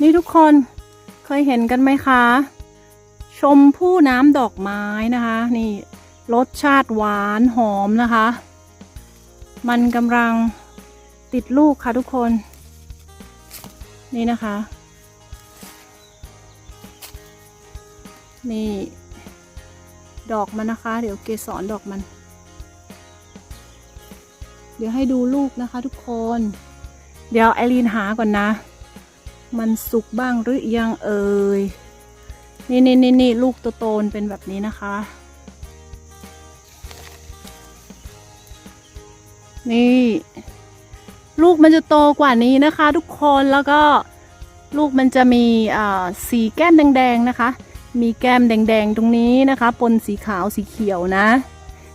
นี่ทุกคนเคยเห็นกันไหมคะ ชมพู่น้ำดอกไม้นะคะ นี่รสชาติหวานหอมนะคะ มันกำลังติดลูกค่ะทุกคน นี่นะคะ นี่ดอกมันนะคะ เดี๋ยวเกสรดอกมัน เดี๋ยวให้ดูลูกนะคะทุกคน เดี๋ยวไอรีนหาก่อนนะ มันสุกบ้างหรือยังเอ่ย นี่นี่นี่นี่ลูกโตๆมันเป็นแบบนี้นะคะ นี่ ลูกมันจะโตกว่านี้นะคะ ทุกคนแล้วก็ลูกมันจะมีสีแก้มแดงๆนะคะ มีแก้มแดงๆตรงนี้นะคะ ปนสีขาวสีเขียวนะ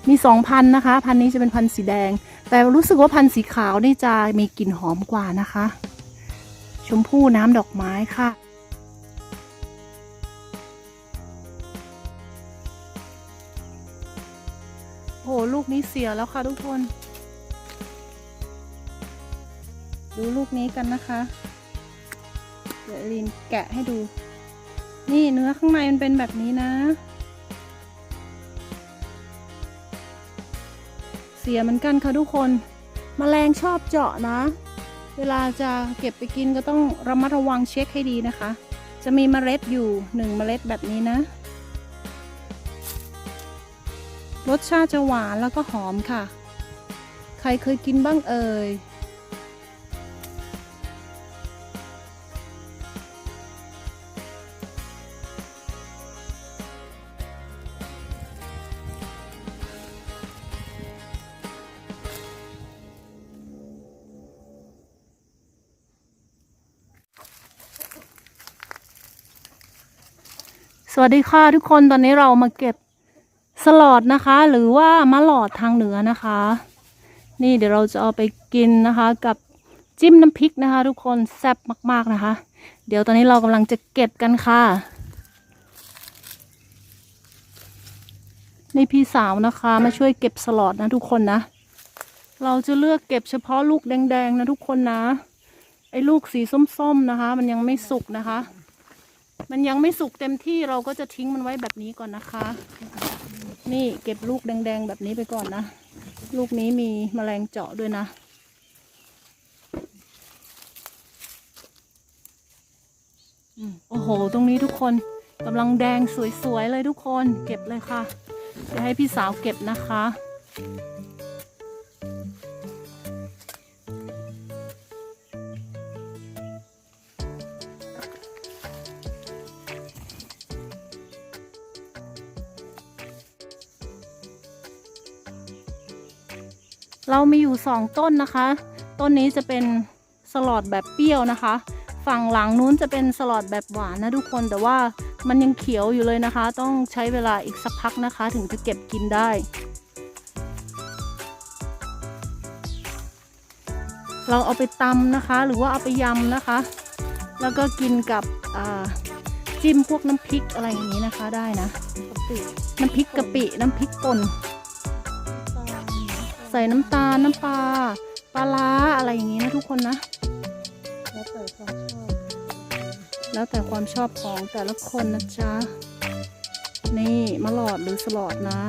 มีสองพันนะคะ พันนี้จะเป็นพันสีแดง แต่รู้สึกว่าพันสีขาวนี่จะมีกลิ่นหอมกว่านะคะ ชมพู่น้ำดอกไม้ค่ะ โหลูกนี้เสียแล้วค่ะทุกคน ดูลูกนี้กันนะคะเดี๋ยวลินแกะให้ดู นี่เนื้อข้างในมันเป็นแบบนี้นะ เสียเหมือนกันค่ะทุกคนมแมลงชอบเจาะนะ เวลาจะเก็บไปกินก็ต้องระมัดระวังเช็คให้ดีนะคะ จะมีเมล็ดอยู่หนึ่งเมล็ดแบบนี้นะ รสชาติจะหวานแล้วก็หอมค่ะ ใครเคยกินบ้างเอ่ย สวัสดีค่ะทุกคนตอนนี้เรามาเก็บสลอดนะคะ หรือว่ามะหลอดทางเหนือนะคะ นี่เดี๋ยวเราจะเอาไปกินนะคะ กับจิ้มน้ำพริกนะคะ ทุกคนแซ่บมากๆนะคะ เดี๋ยวตอนนี้เรากำลังจะเก็บกันค่ะนี่พี่สาวนะคะ มาช่วยเก็บสลอดนะทุกคนนะ เราจะเลือกเก็บเฉพาะลูกแดงๆนะทุกคนนะ ไอ้ลูกสีส้มๆนะคะ มันยังไม่สุกนะคะ มันยังไม่สุกเต็มที่เราก็จะทิ้งมันไว้แบบนี้ก่อนนะคะ นี่เก็บลูกแดงๆแบบนี้ไปก่อนนะ ลูกนี้มีแมลงเจาะด้วยนะโอ้โห ตรงนี้ทุกคนกำลังแดงสวยๆเลยทุกคน เก็บเลยค่ะ จะให้พี่สาวเก็บนะคะ เรามีอยู่สองต้นนะคะ ต้นนี้จะเป็นสลอดแบบเปรี้ยวนะคะ ฝั่งหลังนู้นจะเป็นสลอดแบบหวานนะทุกคนแต่ว่ามันยังเขียวอยู่เลยนะคะ ต้องใช้เวลาอีกสักพักนะคะ ถึงจะเก็บกินได้เราเอาไปตำนะคะ หรือว่าเอาไปยำนะคะ แล้วก็กินกับอ่าจิ้มพวกน้ำพริกอะไรอย่างนี้นะคะได้นะน้ำพริกกะปิน้ำพริกป่น ใส่น้ำตาลน้ำปลาปลาร้าอะไรอย่างนี้นะทุกคนนะ แล้วแต่ความชอบ แล้วแต่ความชอบของแต่ละคนนะจ๊ะ นี่มะหลอดหรือสลอดนะ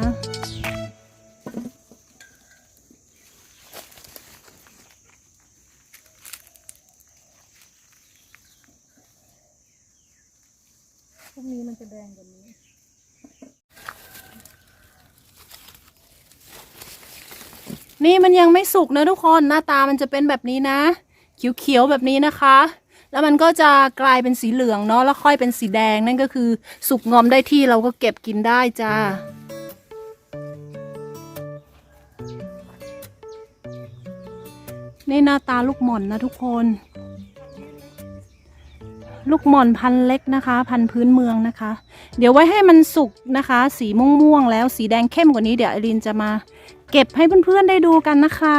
พวกนี้มันจะแดงกว่านี้ นี่มันยังไม่สุกนะทุกคนหน้าตามันจะเป็นแบบนี้นะ เขียวๆแบบนี้นะคะ แล้วมันก็จะกลายเป็นสีเหลืองเนาะแล้วค่อยเป็นสีแดงนั่นก็คือสุกงอมได้ที่เราก็เก็บกินได้จ้านี่หน้าตาลูกหม่อนนะทุกคน ลูกหม่อนพันเล็กนะคะ พันพื้นเมืองนะคะ เดี๋ยวไว้ให้มันสุกนะคะ สีม่วงๆแล้วสีแดงเข้มกว่านี้เดี๋ยวไอรินจะมา เก็บให้เพื่อนๆได้ดูกันนะคะ